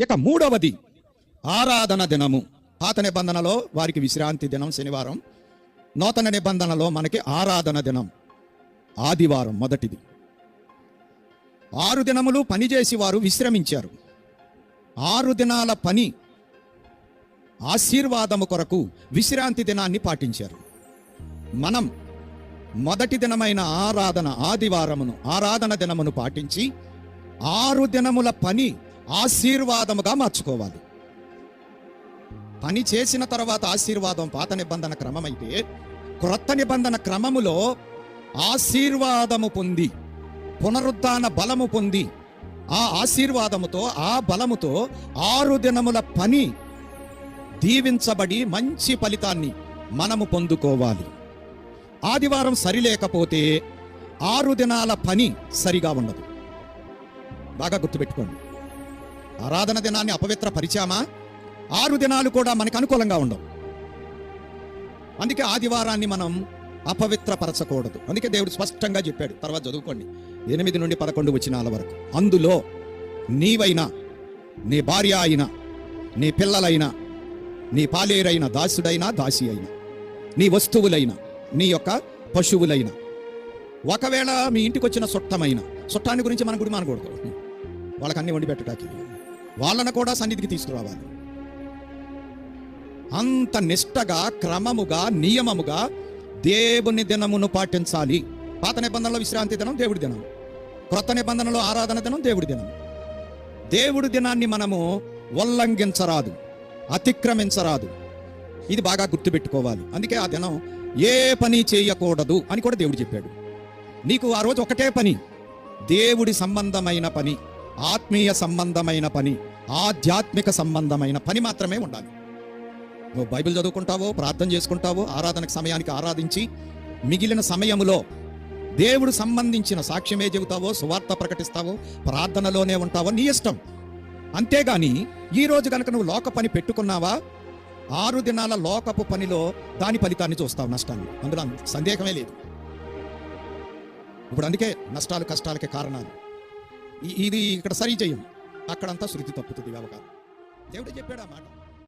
ఇక మూడవది ఆరాధన దినము. పాత నిబంధనలో వారికి విశ్రాంతి దినం శనివారం. నూతన నిబంధనలో మనకి ఆరాధన దినం ఆదివారం మొదటిది. ఆరు దినములు పనిచేసి వారు విశ్రమించారు. ఆరు దినాల పని ఆశీర్వాదము కొరకు విశ్రాంతి దినాన్ని పాటించారు. మనం మొదటి దినమైన ఆరాధన ఆదివారమును ఆరాధన దినమును పాటించి ఆరు దినముల పని ఆశీర్వాదముగా మార్చుకోవాలి. పని చేసిన తర్వాత ఆశీర్వాదం పాత నిబంధన క్రమమైతే క్రొత్త నిబంధన క్రమములో ఆశీర్వాదము పొంది పునరుద్ధాన బలము పొంది ఆ ఆశీర్వాదముతో ఆ బలముతో ఆరు దినముల పని దీవించబడి మంచి ఫలితాన్ని మనము పొందుకోవాలి. ఆదివారం సరిలేకపోతే ఆరు దినాల పని సరిగా ఉండదు. బాగా గుర్తుపెట్టుకోండి. ఆరాధన దినాన్ని అపవిత్ర పరిచామా? ఆరు దినాలు కూడా మనకు అనుకూలంగా ఉండవు. అందుకే ఆదివారాన్ని మనం అపవిత్రపరచకూడదు. అందుకే దేవుడు స్పష్టంగా చెప్పాడు. తర్వాత చదువుకోండి. ఎనిమిది నుండి పదకొండు వచ్చినాల వరకు. అందులో నీవైనా నీ భార్య అయినా నీ పిల్లలైనా నీ పాలేరైన దాసుడైనా దాసి అయినా నీ వస్తువులైనా నీ యొక్క పశువులైన ఒకవేళ మీ ఇంటికి వచ్చిన చుట్టమైన చుట్టాన్ని గురించి మన గుడి మానకూడదు వాళ్ళకి అన్ని వండి పెట్టడానికి వాళ్ళను కూడా సన్నిధికి తీసుకురావాలి. అంత నిష్టగా క్రమముగా నియమముగా దేవుని దినమును పాటించాలి. పాత నిబంధనలో విశ్రాంతి దినం దేవుడి దినం. క్రొత్త నిబంధనలో ఆరాధన దినం దేవుడి దినం. దేవుడి దినాన్ని మనము ఉల్లంఘించరాదు అతిక్రమించరాదు. ఇది బాగా గుర్తుపెట్టుకోవాలి. అందుకే ఆ దినం ఏ పని చేయకూడదు అని కూడా దేవుడు చెప్పాడు. నీకు ఆ రోజు ఒకటే పని దేవుడి సంబంధమైన పని. ఆత్మీయ సంబంధమైన పని ఆధ్యాత్మిక సంబంధమైన పని మాత్రమే ఉండాలి. నువ్వు బైబిల్ చదువుకుంటావో ప్రార్థన చేసుకుంటావో ఆరాధనకు సమయానికి ఆరాధించి మిగిలిన సమయములో దేవుడు సంబంధించిన సాక్ష్యమే చెబుతావో సువార్త ప్రకటిస్తావో ప్రార్థనలోనే ఉంటావో నీ ఇష్టం. అంతేగాని ఈ రోజు కనుక నువ్వు లోక పని పెట్టుకున్నావా ఆరు దినాల లోకపు పనిలో దాని ఫలితాన్ని చూస్తావు నష్టాన్ని. అందులో సందేహమే లేదు. ఇప్పుడు అందుకే నష్టాలు కష్టాలకే కారణాలు. ఇది ఇక్కడ సరి చేయం. అక్కడంతా శృతి తప్పుతుంది వ్యవహారం దేవుడు చెప్పాడు ఆ మాట.